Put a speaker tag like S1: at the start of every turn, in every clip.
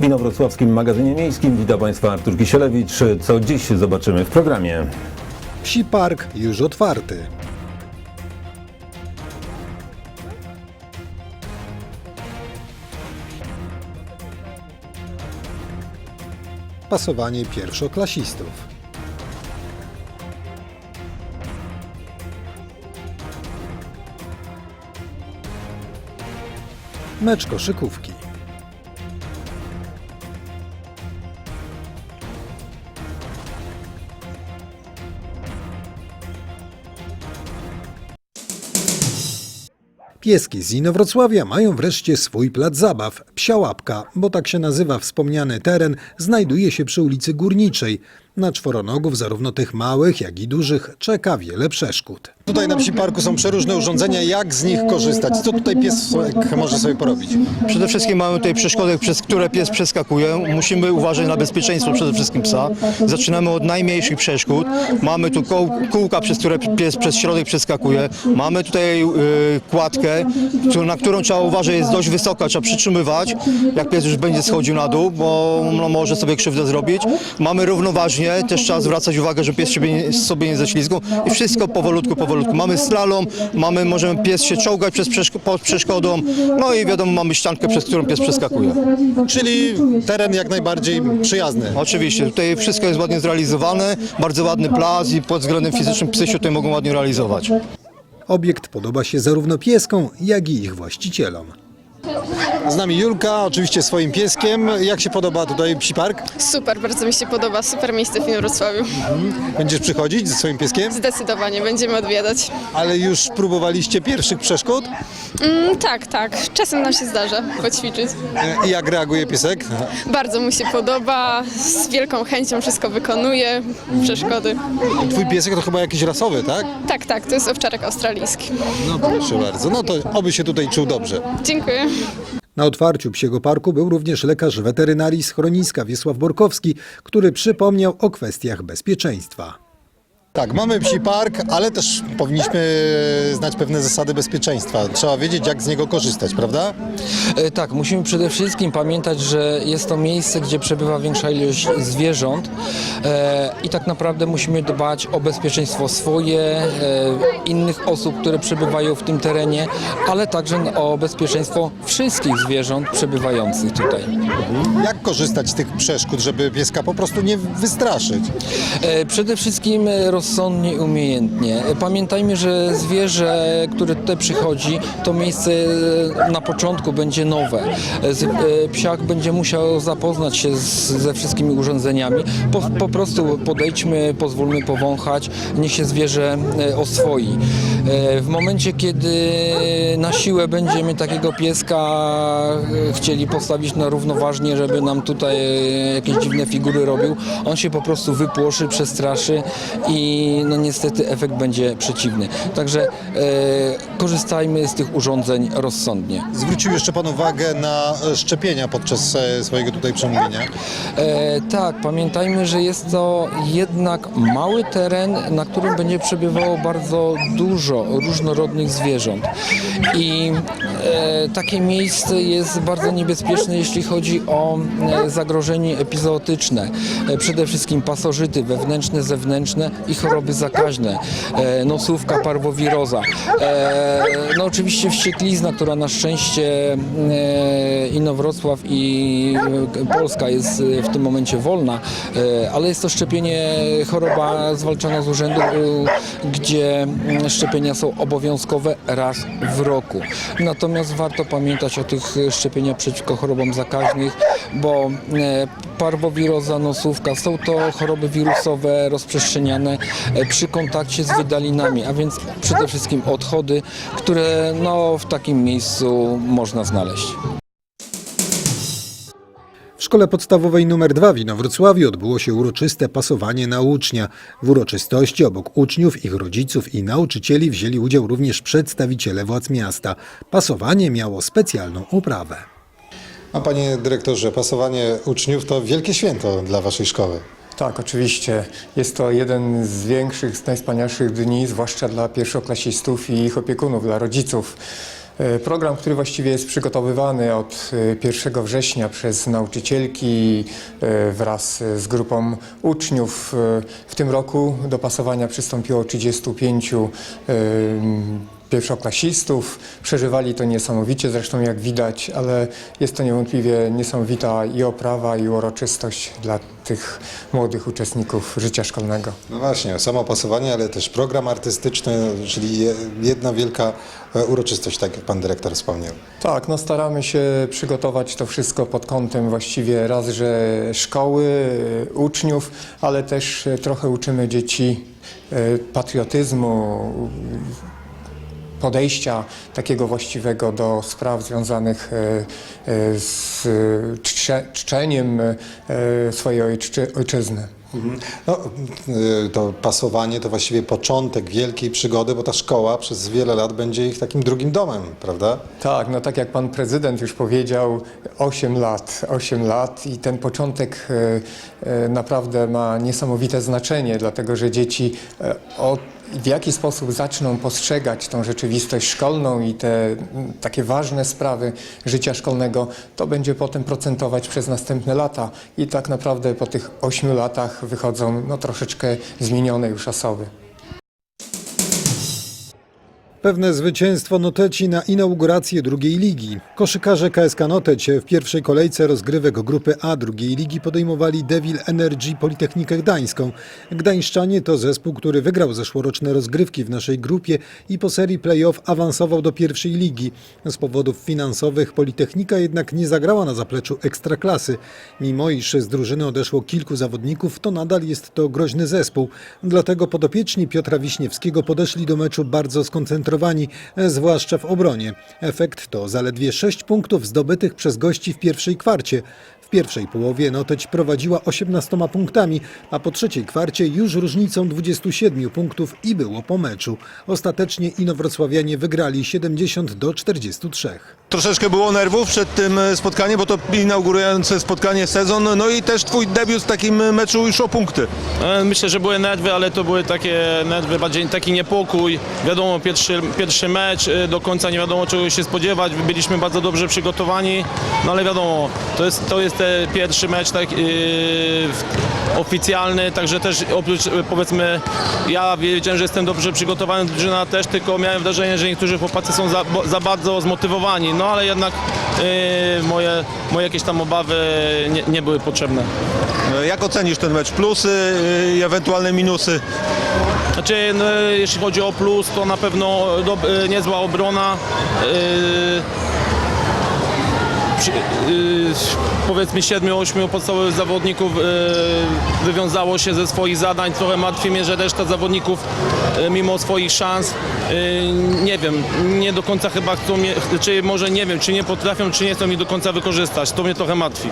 S1: W Inowrocławskim magazynie miejskim witam Państwa Artur Kisielewicz. Co dziś zobaczymy w programie?
S2: Psi Park już otwarty. Pasowanie pierwszoklasistów. Mecz koszykówki. Pieski z Inowrocławia mają wreszcie swój plac zabaw. Psia Łapka, bo tak się nazywa wspomniany teren, znajduje się przy ulicy Górniczej. Na czworonogów, zarówno tych małych, jak i dużych, czeka wiele przeszkód.
S3: Tutaj na Psi Parku są przeróżne urządzenia, jak z nich korzystać? Co tutaj pies może sobie porobić?
S4: Przede wszystkim mamy tutaj przeszkody, przez które pies przeskakuje. Musimy uważać na bezpieczeństwo przede wszystkim psa. Zaczynamy od najmniejszych przeszkód. Mamy tu kółka, przez które pies przez środek przeskakuje. Mamy tutaj y, kładkę, na którą trzeba uważać, jest dość wysoka, trzeba przytrzymywać, jak pies już będzie schodził na dół, bo no, może sobie krzywdę zrobić. Mamy równoważnie, też trzeba zwracać uwagę, że pies siebie nie, sobie nie ześlizgł i wszystko powolutku, powolutku. Mamy slalom, mamy, możemy pies się czołgać przez przeszk- pod przeszkodą, no i wiadomo, mamy ściankę, przez którą pies przeskakuje.
S3: Czyli teren jak najbardziej przyjazny.
S4: Oczywiście, tutaj wszystko jest ładnie zrealizowane, bardzo ładny plac i pod względem fizycznym psy się tutaj mogą ładnie realizować.
S2: Obiekt podoba się zarówno pieskom, jak i ich właścicielom.
S3: Z nami Julka, oczywiście swoim pieskiem. Jak się podoba tutaj Psi Park?
S5: Super, bardzo mi się podoba. Super miejsce w Inowrocławiu.
S3: Będziesz przychodzić ze swoim pieskiem?
S5: Zdecydowanie będziemy odwiedzać.
S3: Ale już próbowaliście pierwszych przeszkód?
S5: Mm, tak, tak. Czasem nam się zdarza poćwiczyć.
S3: E, I jak reaguje piesek?
S5: Bardzo mu się podoba. Z wielką chęcią wszystko wykonuje. Przeszkody.
S3: Twój piesek to chyba jakiś rasowy, tak?
S5: Tak, tak. To jest owczarek australijski.
S3: No proszę bardzo. No to oby się tutaj czuł dobrze.
S5: Dziękuję.
S2: Na otwarciu psiego parku był również lekarz weterynarii schroniska Wiesław Borkowski, który przypomniał o kwestiach bezpieczeństwa.
S3: Tak, mamy Psi Park, ale też powinniśmy znać pewne zasady bezpieczeństwa. Trzeba wiedzieć, jak z niego korzystać, prawda?
S6: E, Tak, musimy przede wszystkim pamiętać, że jest to miejsce, gdzie przebywa większa ilość zwierząt e, i tak naprawdę musimy dbać o bezpieczeństwo swoje, e, innych osób, które przebywają w tym terenie, ale także o bezpieczeństwo wszystkich zwierząt przebywających tutaj.
S3: Jak korzystać z tych przeszkód, żeby pieska po prostu nie wystraszyć?
S6: E, Przede wszystkim e, rozsądnie i umiejętnie. Pamiętajmy, że zwierzę, które tutaj przychodzi, to miejsce e, na początku będzie nowe. E, Psiak będzie musiał zapoznać się z, ze wszystkimi urządzeniami. Po, po prostu podejdźmy, pozwólmy powąchać, niech się zwierzę e, oswoi. W momencie, kiedy na siłę będziemy takiego pieska chcieli postawić na równoważnie, żeby nam tutaj jakieś dziwne figury robił, on się po prostu wypłoszy, przestraszy i no niestety efekt będzie przeciwny. Także e, korzystajmy z tych urządzeń rozsądnie.
S3: Zwrócił jeszcze Pan uwagę na szczepienia podczas e, swojego tutaj przemówienia.
S6: E, tak, pamiętajmy, że jest to jednak mały teren, na którym będzie przebywało bardzo dużo różnorodnych zwierząt. I e, takie miejsce jest bardzo niebezpieczne, jeśli chodzi o e, zagrożenie epizootyczne. E, przede wszystkim pasożyty wewnętrzne, zewnętrzne i choroby zakaźne. E, nosówka, parwowiroza. E, no oczywiście wścieklizna, która na szczęście Inowrocław i e, Polska jest w tym momencie wolna, ale jest to szczepienie, choroba zwalczana z urzędu, gdzie mm, szczepienia są obowiązkowe raz w roku. Natomiast warto pamiętać o tych szczepieniach przeciwko chorobom zakaźnych, bo parwowiroza, nosówka są to choroby wirusowe rozprzestrzeniane e, przy kontakcie z wydalinami, a więc przede wszystkim odchody, które no, w takim miejscu można znaleźć.
S2: W szkole podstawowej nr 2 w Inowrocławiu odbyło się uroczyste pasowanie na ucznia. W uroczystości obok uczniów, ich rodziców i nauczycieli wzięli udział również przedstawiciele władz miasta. Pasowanie miało specjalną oprawę.
S3: A Panie Dyrektorze, pasowanie uczniów to wielkie święto dla Waszej szkoły.
S7: Tak, oczywiście. Jest to jeden z większych, z najwspanialszych dni, zwłaszcza dla pierwszoklasistów i ich opiekunów, dla rodziców. E, Program, który właściwie jest przygotowywany od e, 1 września przez nauczycielki e, wraz z grupą uczniów. E, W tym roku do pasowania przystąpiło 35 e, pierwszoklasistów. Przeżywali to niesamowicie, zresztą jak widać, ale jest to niewątpliwie niesamowita i oprawa, i uroczystość dla tych młodych uczestników życia szkolnego.
S3: No właśnie, samo pasowanie, ale też program artystyczny, czyli je- jedna wielka e, uroczystość, tak jak pan dyrektor wspomniał.
S7: Tak, no staramy się przygotować to wszystko pod kątem właściwie raz, że szkoły, y, uczniów, ale też y, trochę uczymy dzieci patriotyzmu, podejścia takiego właściwego do spraw związanych y, y, z czcze, czczeniem y, swojej ojczy, ojczyzny.
S3: No, y, to pasowanie to właściwie początek wielkiej przygody, bo ta szkoła przez wiele lat będzie ich takim drugim domem, prawda?
S7: Tak, no tak jak pan prezydent już powiedział, 8 lat, 8 lat i ten początek e, e, naprawdę ma niesamowite znaczenie, dlatego że dzieci e, o, w jaki sposób zaczną postrzegać tą rzeczywistość szkolną i te takie ważne sprawy życia szkolnego, to będzie potem procentować przez następne lata i tak naprawdę po tych 8 latach wychodzą no, troszeczkę zmienione już osoby.
S2: Pewne zwycięstwo Noteci na inaugurację drugiej ligi. Koszykarze KSK Noteć w pierwszej kolejce rozgrywek grupy A drugiej ligi podejmowali Devil Energy Politechnikę Gdańską. Gdańszczanie to zespół, który wygrał zeszłoroczne rozgrywki w naszej grupie i po serii play-off awansował do pierwszej ligi. Z powodów finansowych Politechnika jednak nie zagrała na zapleczu ekstraklasy. Mimo iż z drużyny odeszło kilku zawodników, to nadal jest to groźny zespół. Dlatego podopieczni Piotra Wiśniewskiego podeszli do meczu bardzo skoncentrowani, e, zwłaszcza w obronie. Efekt to zaledwie 6 punktów zdobytych przez gości w pierwszej kwarcie. W pierwszej połowie Noteć prowadziła 18 punktami, a po trzeciej kwarcie już różnicą 27 punktów i było po meczu. Ostatecznie Inowrocławianie wygrali 70 do 43.
S1: Troszeczkę było nerwów przed tym e, spotkaniem, bo to inaugurujące spotkanie sezon, no i też twój debiut w takim meczu już o punkty.
S8: E, Myślę, że były nerwy, ale to były takie nerwy, bardziej taki niepokój. Wiadomo, pierwszy, pierwszy mecz, e, do końca nie wiadomo czego się spodziewać. Byliśmy bardzo dobrze przygotowani, no ale wiadomo, to jest, to jest e, pierwszy mecz tak, w- oficjalny, także też oprócz e, powiedzmy, ja wiedziałem, że jestem dobrze przygotowany, drużyna też, tylko miałem wrażenie, że niektórzy chłopacy są za, za bardzo zmotywowani, no ale jednak e, moje, moje jakieś tam obawy nie, nie były potrzebne.
S1: E, Jak ocenisz ten mecz? Plusy e, i ewentualne minusy?
S8: Znaczy, no, jeśli chodzi o plus, to na pewno do, e, niezła obrona. Yy, yy, powiedzmy 7-8 podstawowych zawodników yy, wywiązało się ze swoich zadań. Trochę martwi mnie, że reszta zawodników yy, mimo swoich szans nie wiem, nie do końca chyba chcą mnie, czy może nie wiem, czy nie potrafią, czy nie chcą ich do końca wykorzystać. To mnie trochę martwi.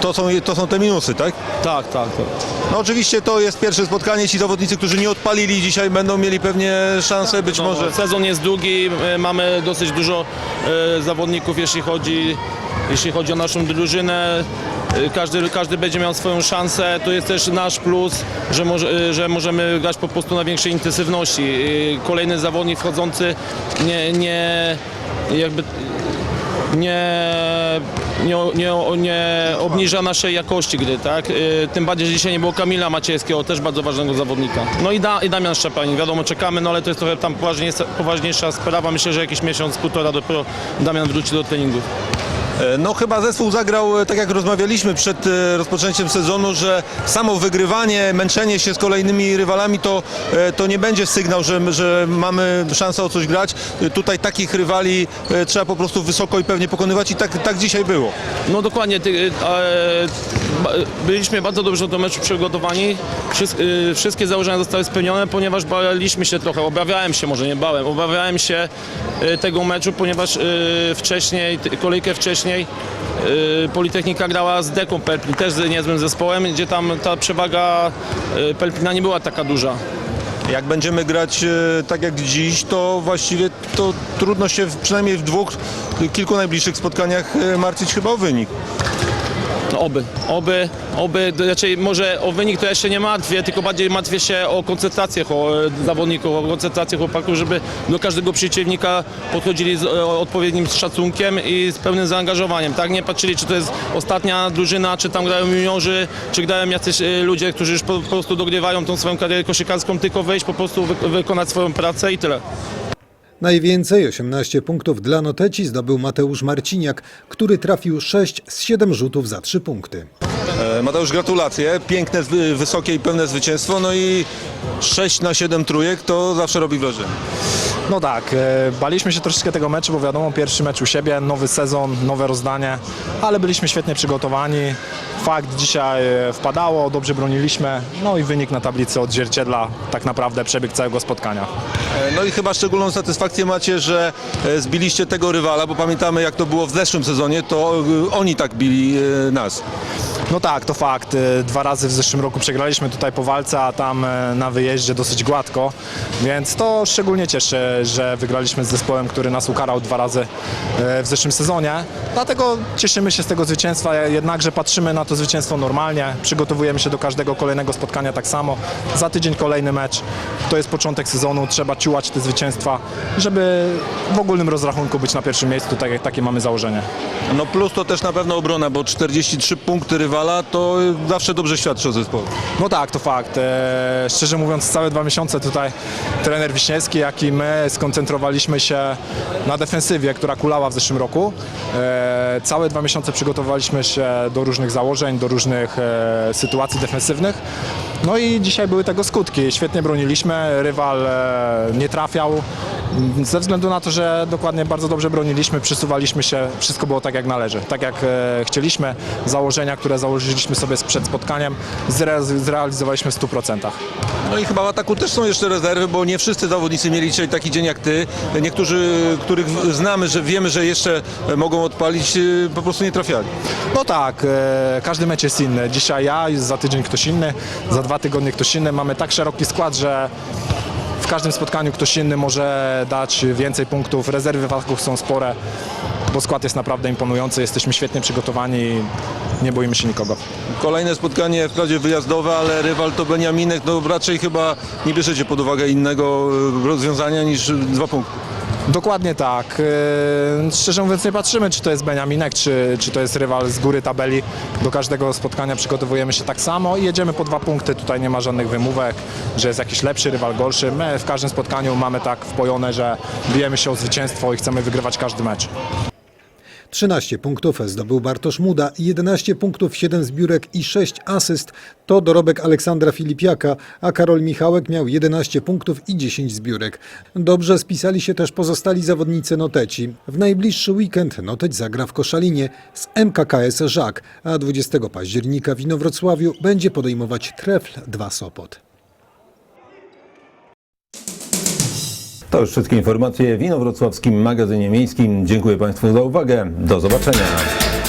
S1: To są, to są te minusy, tak?
S8: Tak, tak, tak.
S1: No oczywiście to jest pierwsze spotkanie, ci zawodnicy, którzy nie odpalili dzisiaj będą mieli pewnie szansę być
S8: No,
S1: może...
S8: Sezon jest długi, e, mamy dosyć dużo e, zawodników, jeśli chodzi, jeśli chodzi o naszą drużynę. E, Każdy, każdy będzie miał swoją szansę. To jest też nasz plus, że, może, że możemy grać po prostu na większej intensywności. Kolejny zawodnik wchodzący nie, nie jakby nie, nie, nie, nie obniża naszej jakości gry, tak? Y, Tym bardziej, że dzisiaj nie było Kamila Maciejskiego, też bardzo ważnego zawodnika. No i, da, i Damian Szczepanik, wiadomo, czekamy, no ale to jest trochę tam poważniejsza, poważniejsza sprawa. Myślę, że jakiś miesiąc, półtora dopiero Damian wróci do treningów.
S1: E, No chyba zespół zagrał, e, tak jak rozmawialiśmy przed e, rozpoczęciem sezonu, że samo wygrywanie, męczenie się z kolejnymi rywalami to, to nie będzie sygnał, że, że mamy szansę o coś grać. Tutaj takich rywali trzeba po prostu wysoko i pewnie pokonywać i tak, tak dzisiaj było.
S8: No dokładnie, ty, byliśmy bardzo dobrze do meczu przygotowani. Wszys, wszystkie założenia zostały spełnione, ponieważ baliśmy się trochę, obawiałem się, może nie bałem, obawiałem się tego meczu, ponieważ wcześniej, kolejkę wcześniej y, Politechnika grała z Deką Pelplin, też z niezłym zespołem, gdzie tam ta przewaga y, Pelplina nie była taka duża.
S1: Jak będziemy grać e, tak jak dziś, to właściwie to trudno się przynajmniej w dwóch, kilku najbliższych spotkaniach martwić chyba o wynik.
S8: No oby, oby, oby, raczej może o wynik to ja się nie martwię, tylko bardziej martwię się o koncentrację e, zawodników, o koncentrację chłopaków, żeby do każdego przeciwnika podchodzili z e, odpowiednim szacunkiem i z pełnym zaangażowaniem, tak? Nie patrzyli, czy to jest ostatnia drużyna, czy tam grają juniorzy, czy grają jacyś e, ludzie, którzy już po, po prostu dogrywają tą swoją karierę koszykarską, tylko wejść, po prostu wy, wykonać swoją pracę i tyle.
S2: Najwięcej 18 punktów dla Noteci zdobył Mateusz Marciniak, który trafił 6 z 7 rzutów za 3 punkty.
S1: E, Mateusz, gratulacje. Piękne, wysokie i pełne zwycięstwo. No i 6 na 7 trójek to zawsze robi wrażenie.
S9: No tak, e, baliśmy się troszeczkę tego meczu, bo wiadomo, pierwszy mecz u siebie, nowy sezon, nowe rozdanie, ale byliśmy świetnie przygotowani. Fakt dzisiaj e, wpadało, dobrze broniliśmy, no i wynik na tablicy odzwierciedla tak naprawdę przebieg całego spotkania.
S1: E, No i chyba szczególną satysfakcję macie, że e, zbiliście tego rywala, bo pamiętamy jak to było w zeszłym sezonie, to oni tak bili nas.
S9: No tak, to fakt. E, Dwa razy w zeszłym roku przegraliśmy tutaj po walce, a tam e, na wyjeździe dosyć gładko, więc to szczególnie cieszy, że wygraliśmy z zespołem, który nas ukarał dwa razy e, w zeszłym sezonie. Dlatego cieszymy się z tego zwycięstwa, jednakże patrzymy na to zwycięstwo normalnie, przygotowujemy się do każdego kolejnego spotkania tak samo. Za tydzień kolejny mecz, to jest początek sezonu, trzeba ciułać te zwycięstwa, żeby w ogólnym rozrachunku być na pierwszym miejscu, tak jak takie mamy założenie.
S1: No plus to też na pewno obrona, bo 43 punkty rywala to e, zawsze dobrze świadczy o zespole.
S9: No tak, to fakt. E, szczerze mówiąc, całe dwa miesiące tutaj trener Wiśniewski, jak i my skoncentrowaliśmy się na defensywie, która kulała w zeszłym roku. E, całe dwa miesiące przygotowaliśmy się do różnych założeń, do różnych e, sytuacji defensywnych. No i dzisiaj były tego skutki. Świetnie broniliśmy, rywal nie trafiał. Ze względu na to, że dokładnie bardzo dobrze broniliśmy, przysuwaliśmy się, wszystko było tak jak należy, tak jak e, chcieliśmy. Założenia, które założyliśmy sobie przed spotkaniem, zre zrealizowaliśmy w 100%.
S1: No i chyba w ataku też są jeszcze rezerwy, bo nie wszyscy zawodnicy mieli dzisiaj taki dzień jak ty. Niektórzy, których znamy, że wiemy, że jeszcze mogą odpalić, e, po prostu nie trafiali.
S9: No tak, e, każdy mecz jest inny. Dzisiaj ja, za tydzień ktoś inny, za dwa tygodnie ktoś inny. Mamy tak szeroki skład, że każdym spotkaniu ktoś inny może dać więcej punktów. Rezerwy w ataku są spore, bo skład jest naprawdę imponujący. Jesteśmy świetnie przygotowani nie boimy się nikogo.
S1: Kolejne spotkanie wprawdzie wyjazdowe, ale rywal to Beniaminek, no raczej chyba nie bierzecie pod uwagę innego e, rozwiązania niż dwa punkty.
S9: Dokładnie tak. Yy, Szczerze mówiąc nie patrzymy, czy to jest Beniaminek, czy, czy to jest rywal z góry tabeli. Do każdego spotkania przygotowujemy się tak samo i jedziemy po dwa punkty. Tutaj nie ma żadnych wymówek, że jest jakiś lepszy rywal, gorszy. My w każdym spotkaniu mamy tak wpojone, że bijemy się o zwycięstwo i chcemy wygrywać każdy mecz.
S2: 13 punktów zdobył Bartosz Muda, 11 punktów, 7 zbiórek i 6 asyst to dorobek Aleksandra Filipiaka, a Karol Michałek miał 11 punktów i 10 zbiórek. Dobrze spisali się też pozostali zawodnicy Noteci. W najbliższy weekend Noteć zagra w Koszalinie z MKKS Żak, a 20 października w Inowrocławiu będzie podejmować Trefl 2 Sopot.
S10: To już wszystkie informacje w Inowrocławskim Magazynie Miejskim. Dziękuję Państwu za uwagę. Do zobaczenia.